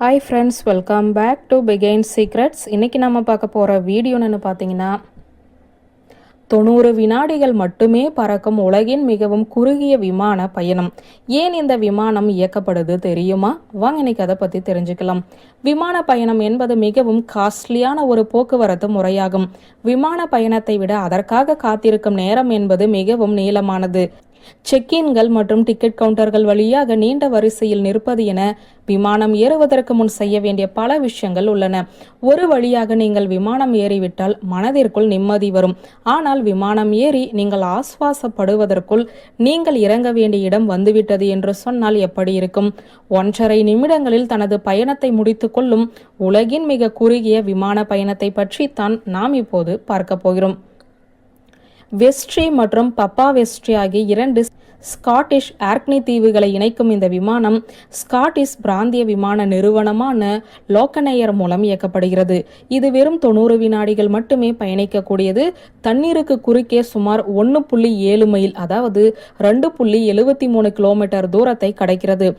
Hi friends welcome back to begin secrets இன்றைக்கி நம்ம பார்க்க போகிற வீடியோன்னு பார்த்தீங்கன்னா தொண்ணூறு வினாடிகள் மட்டுமே பறக்கும் உலகின் மிகவும் குறுகிய விமான பயணம். ஏன் இந்த விமானம் இயக்கப்படுது தெரியுமா? வாங்க இன்னைக்கு அதை பற்றி தெரிஞ்சுக்கலாம். விமான பயணம் என்பது மிகவும் காஸ்ட்லியான ஒரு போக்குவரத்து முறையாகும். விமான பயணத்தை விட அதற்காக காத்திருக்கும் நேரம் என்பது மிகவும் நீளமானது. செக்இன்கள் மற்றும் டிக்கெட் கவுண்டர்கள் வழியாக நீண்ட வரிசையில் நிற்பது என விமானம் ஏறுவதற்கு முன் செய்ய வேண்டிய பல விஷயங்கள் உள்ளன. ஒரு வழியாக நீங்கள் விமானம் ஏறிவிட்டால் மனதிற்குள் நிம்மதி வரும். ஆனால் விமானம் ஏறி நீங்கள் ஆஸ்வாசப்படுவதற்குள் நீங்கள் இறங்க வேண்டிய இடம் வந்துவிட்டது என்று சொன்னால் எப்படி இருக்கும்? ஒன்றரை நிமிடங்களில் தனது பயணத்தை முடித்துக் கொள்ளும் உலகின் மிக குறுகிய விமான பயணத்தை பற்றி தான் நாம் இப்போது பார்க்க போகிறோம். வெஸ்ட்ரி மற்றும் பப்பா வெஸ்ட்ரி ஆகிய இரண்டு ஸ்காட்டிஷ் ஆர்க்னி தீவுகளை இணைக்கும் இந்த விமானம் ஸ்காட்டிஷ் பிராந்திய விமான நிறுவனமான லோக்கனேயர் மூலம் இயக்கப்படுகிறது. இது வெறும் தொண்ணூறு வினாடிகள் மட்டுமே பயணிக்கக்கூடியது. தண்ணீருக்கு குறுக்கே சுமார் ஒன்று புள்ளி ஏழு மைல் அதாவது ரெண்டு புள்ளி எழுபத்தி மூணு கிலோமீட்டர் தூரத்தை கடக்கிறது.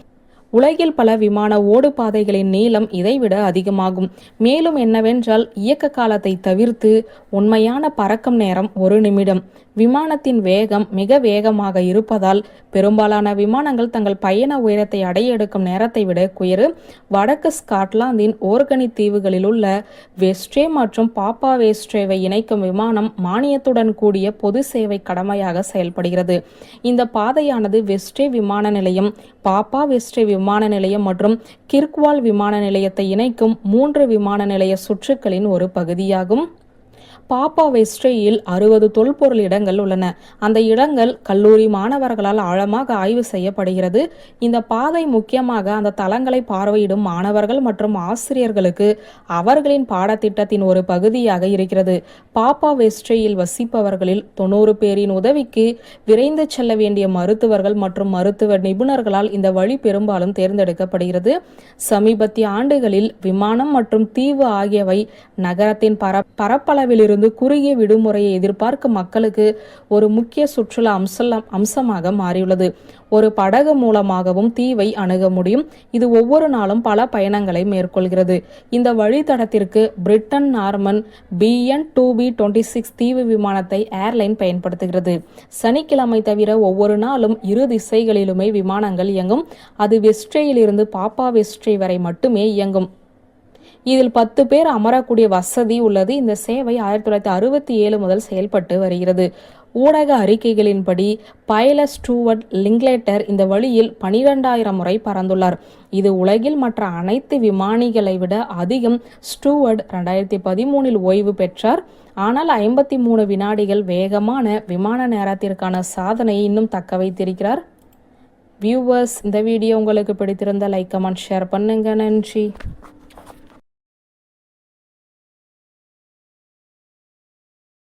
உலகில் பல விமான ஓடு பாதைகளின் நீளம் இதைவிட அதிகமாகும். மேலும் என்னவென்றால் இயக்க காலத்தை தவிர்த்து உண்மையான பறக்கும் நேரம் ஒரு நிமிடம். விமானத்தின் வேகம் மிக வேகமாக இருப்பதால் பெரும்பாலான விமானங்கள் தங்கள் பயண உயரத்தை அடைய எடுக்கும் நேரத்தை விட குயறு வடக்கு ஸ்காட்லாந்தின் ஓர்கனி தீவுகளில் உள்ள வெஸ்ட்ரே மற்றும் பாப்பா வெஸ்ட்ரேவை இணைக்கும் விமானம் மானியத்துடன் கூடிய பொது சேவை கடமையாக செயல்படுகிறது. இந்த பாதையானது வெஸ்ட்ரே விமான நிலையம் பாப்பா வெஸ்ட்ரே விமான நிலையம் மற்றும் கிர்க்வால் விமான நிலையத்தை இணைக்கும் மூன்று விமான நிலைய சுற்றுக்களின் ஒரு பகுதியாகும். பாப்பா வெஸ்ட்ரேயில் அறுபது தொல்பொருள் இடங்கள் உள்ளன. அந்த இடங்கள் கல்லூரி மாணவர்களால் ஆழமாக ஆய்வு செய்யப்படுகிறது. இந்த பாதை முக்கியமாக அந்த தளங்களை பார்வையிடும் மாணவர்கள் மற்றும் ஆசிரியர்களுக்கு அவர்களின் பாடத்திட்டத்தின் ஒரு பகுதியாக இருக்கிறது. பாப்பா வெஸ்ட்ரேயில் வசிப்பவர்களில் தொண்ணூறு பேரின் உதவிக்கு விரைந்து செல்ல வேண்டிய மருத்துவர்கள் மற்றும் மருத்துவ நிபுணர்களால் இந்த வழி பெரும்பாலும் தேர்ந்தெடுக்கப்படுகிறது. சமீபத்திய ஆண்டுகளில் விமானம் மற்றும் தீவு ஆகியவை நகரத்தின் பர பரப்பளவிலிருந்து இருந்து குறுகிய விடுமுறையை எதிர்பார்க்கும் மக்களுக்கு ஒரு முக்கிய சுற்றுலா அம்சம் அம்சமாக மாறியுள்ளது. ஒரு படகு மூலமாகவும் தீவை அணுக முடியும். இது ஒவ்வொரு நாளும் பல பயணங்களை மேற்கொள்கிறது. இந்த வழித்தடத்திற்கு Britten Norman BN two B twenty six தீவு விமானத்தை ஏர்லைன் பயன்படுத்துகிறது. சனிக்கிழமை தவிர ஒவ்வொரு நாளும் இரு திசைகளிலுமே விமானங்கள் இயங்கும். அது வெஸ்ட்ரேயிலிருந்து பாப்பா வெஸ்ட்ரே வரை மட்டுமே இயங்கும். இதில் பத்து பேர் அமரக்கூடிய வசதி உள்ளது. இந்த சேவை ஆயிரத்தி தொள்ளாயிரத்தி அறுபத்தி ஏழு முதல் செயல்பட்டு வருகிறது. ஊடக அறிக்கைகளின்படி பைல ஸ்டூவர்ட் லிங்லேட்டர் இந்த வழியில் பனிரெண்டாயிரம் முறை பறந்துள்ளார். இது உலகில் மற்ற அனைத்து விமானிகளை விட அதிகம். ஸ்டூவர்ட் ரெண்டாயிரத்தி பதிமூனில் ஓய்வு பெற்றார். ஆனால் ஐம்பத்தி மூணு வினாடிகள் வேகமான விமான நேரத்திற்கான சாதனையை இன்னும் தக்க வைத்திருக்கிறார். வியூவர்ஸ் இந்த வீடியோ உங்களுக்கு பிடித்திருந்த லைக் கமெண்ட் ஷேர் பண்ணுங்க. நன்றி.